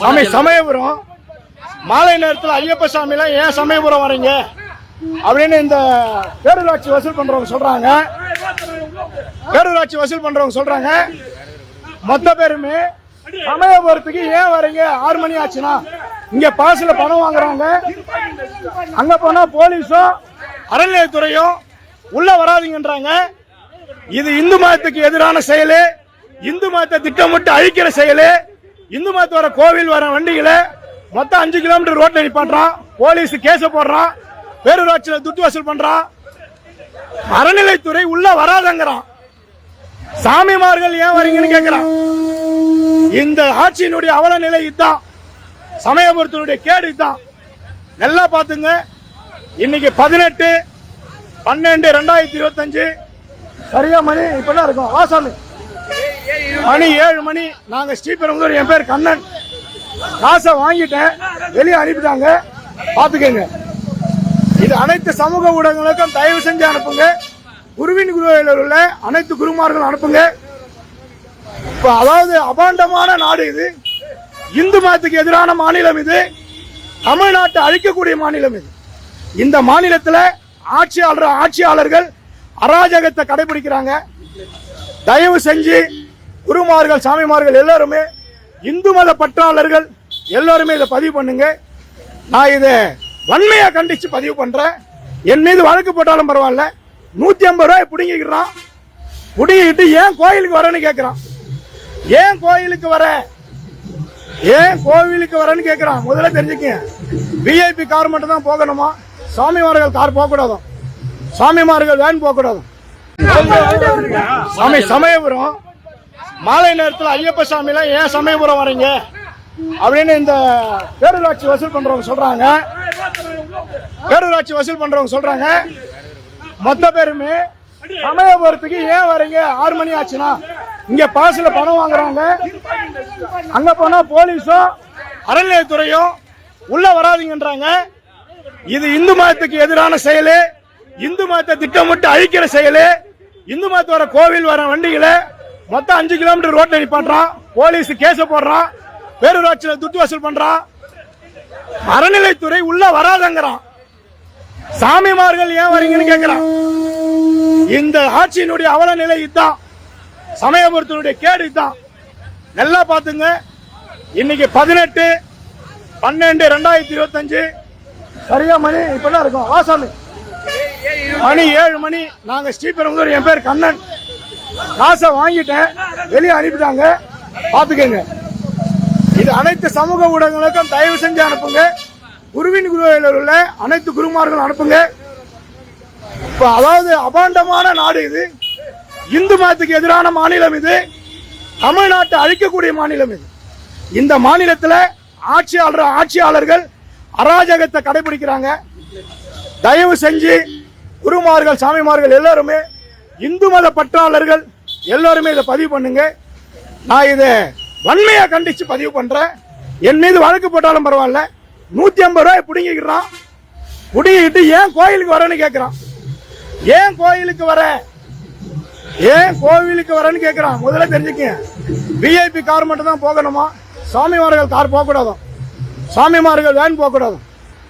சாமி சமயபுரம். மாலை நேரத்தில் ஐயப்ப சாமிலாம் ஏன் சமயபுரம் வரீங்க? அப்படின்னு இந்த பேரூராட்சி வசூல் பண்றவங்க சொல்றாங்க. பேரூராட்சி வசூல் பண்றவங்க சொல்றாங்க. மொத்த பேருமே சமயபுரத்துக்கு ஏன் வரீங்க? ஆறு மணி ஆச்சுன்னா. இங்க பாசுல பணம் வாங்குறாங்க அங்க போனா போலீஸும் அறநிலையத்துறையும் உள்ள வராதீங்கன்றாங்க. இது இந்து மதத்துக்கு எதிரான செயலு. இந்து மதத்தை திட்டமிட்டு அழிக்கிற செயலு. இந்து மதத்தோட வர கோவில் வர வண்டிகளை மொத்தம் அஞ்சு கிலோமீட்டர் ரோட்ல நிப்பாட்டுறான் போலீஸ் கேஸை போடுறான் பேரூராட்சியில் துட்டு வசூல் பண்றான் அறநிலைத்துறை உள்ள வராதங்கிறான். சாமிமார்கள் ஏன் வரீங்கன்னு கேட்கிறான் இந்த ஆட்சியினுடைய அவல நிலை இதுதான். சமயபுரத்தினுடைய கேடு இதுதான். நல்லா பாத்துங்க இன்னைக்கு பதினெட்டு பன்னெண்டு ரெண்டாயிரத்தி இருபத்தஞ்சு. சரியா மணி? இப்பதான் இருக்கும். ஆசாமி மணி ஏழு மணி. நாங்க ஸ்ரீபெரும்புதூர் என் பேர் கண்ணன். காசை வாங்கிட்டேன். வெளியே அனுப்பிட்டாங்க. பாத்துக்கங்க இது அனைத்து சமூக ஊடகங்களுக்கும் தயவு செஞ்சு அனுப்புங்க. குருவின் குருவையில் உள்ள அனைத்து குருமார்களும் அனுப்புங்க. இப்ப அதாவது அபாண்டமான நாடு இது. இந்து மதத்துக்கு எதிரான மாநிலம் இது. தமிழ்நாட்டை அழிக்கக்கூடிய மாநிலம் இது. இந்த மாநிலத்தில் ஆட்சியாளர் ஆட்சியாளர்கள் அராஜகத்தை கடைபிடிக்கிறாங்க. தயவு செஞ்சு குருமார்கள் சாமிமார்கள் எல்லாருமே இந்து மத பற்றாளர்கள் எல்லாருமே இதை பதிவு பண்ணுங்க. நான் இதை வன்மையா கண்டிச்சு பதிவு பண்றேன். என் மீது வழக்கு போட்டாலும் பரவாயில்ல. நூத்தி ஐம்பது ரூபாய் பிடுங்கிக்கிறான். பிடுங்கிக்கிட்டு ஏன் கோயிலுக்கு வரேன்னு கேட்கிறான் ஏன் கோயிலுக்கு வர? ஏன் கோவிலுக்கு வரேன்னு கேட்கிறான் முதல்ல தெரிஞ்சுக்கங்க. விஐபி கார் மட்டும் தான் போகணுமா? சாமிமார்கள் கார் போகக்கூடாது? சாமிமார்கள் வேன் போகக்கூடாது? சாமி சமயபுரம். மாலை நேரத்தில் ஐயப்ப சாமிலாம் ஏன் சமயபுரம் வரீங்க? அப்படின்னு இந்த பேரூராட்சி வசூல் பண்றவங்க சொல்றாங்க. பேரூராட்சி வசூல் பண்றவங்க சொல்றாங்க. மொத்த பேருமே சமயபுரத்துக்கு ஏன் வரீங்க? ஆறு மணி ஆச்சுன்னா. இங்க பாசுல பணம் வாங்குறாங்க அங்க போனா போலீஸும் அறநிலையத்துறையும் உள்ள வராதீங்கன்றாங்க. இது இந்து மதத்துக்கு எதிரான செயலு. இந்து மதத்தை திட்டமிட்டு அழிக்கிற செயலு. இந்து மதத்தோட வர கோவில் வர வண்டிகளை மொத்தம் அஞ்சு கிலோமீட்டர் ரோட்ல நிப்பாட்டுறான். போலீஸ் கேஸ போடுறான். பேரூராட்சியில் துட்டு வசூல் பண்றான். அறநிலைத்துறை உள்ள வராதங்கிறான். சாமிமார்கள் ஏன் வரீங்கன்னு கேட்கிறான் இந்த ஆட்சியினுடைய அவல நிலை இதுதான். சமயபுரத்தினுடைய கேடு இதுதான். நல்லா பார்த்துங்க. இன்னைக்கு பதினெட்டு பன்னெண்டு ரெண்டாயிரத்தி இருபத்தஞ்சு. சரியா மணி? இப்பதான் இருக்கும்? ஆசாமி. மணி ஏழு மணி. நாங்க ஸ்ரீபெரும்புதூர் என் பேர் கண்ணன். காசை வாங்கிட்டேன் வெளியே அனுப்பிட்டாங்க. பார்த்துக்கங்க. இது அனைத்து சமூக ஊடகங்களுக்கும் தயவு செஞ்சு அனுப்புங்க. குருவின் குருவையில் உள்ள அனைத்து குருமார்களும் அனுப்புங்க. இப்போ அதாவது அபாண்டமான நாடு இது. இந்து மதத்துக்கு எதிரான மாநிலம் இது. தமிழ்நாட்டை அழிக்கக்கூடிய மாநிலம் இது. இந்த மாநிலத்தில் ஆட்சியாளர் ஆட்சியாளர்கள் அராஜகத்தை கடைபிடிக்கிறாங்க. தயவு செஞ்சு குருமார்கள் சாமிமார்கள் எல்லாருமே இந்து மத பற்றாளர்கள் எல்லோருமே இதை பதிவு பண்ணுங்க. நான் இதை வன்மையாக கண்டிச்சு பதிவு பண்ணுறேன் என் மீது வழக்கு போட்டாலும் பரவாயில்ல. நூற்றி ஐம்பது ரூபாய் பிடுங்கிக்கிறான். பிடுங்கிக்கிட்டு ஏன் கோயிலுக்கு வரேன்னு கேட்குறான் ஏன் கோயிலுக்கு வர? ஏன் கோவிலுக்கு வரேன்னு கேட்குறான் முதல்ல தெரிஞ்சுக்கங்க. விஐபி கார் மட்டும் தான் போகணுமா? சாமிமார்கள் கார் போகக்கூடாதும் சாமிமார்கள் வேன் போகக்கூடாது?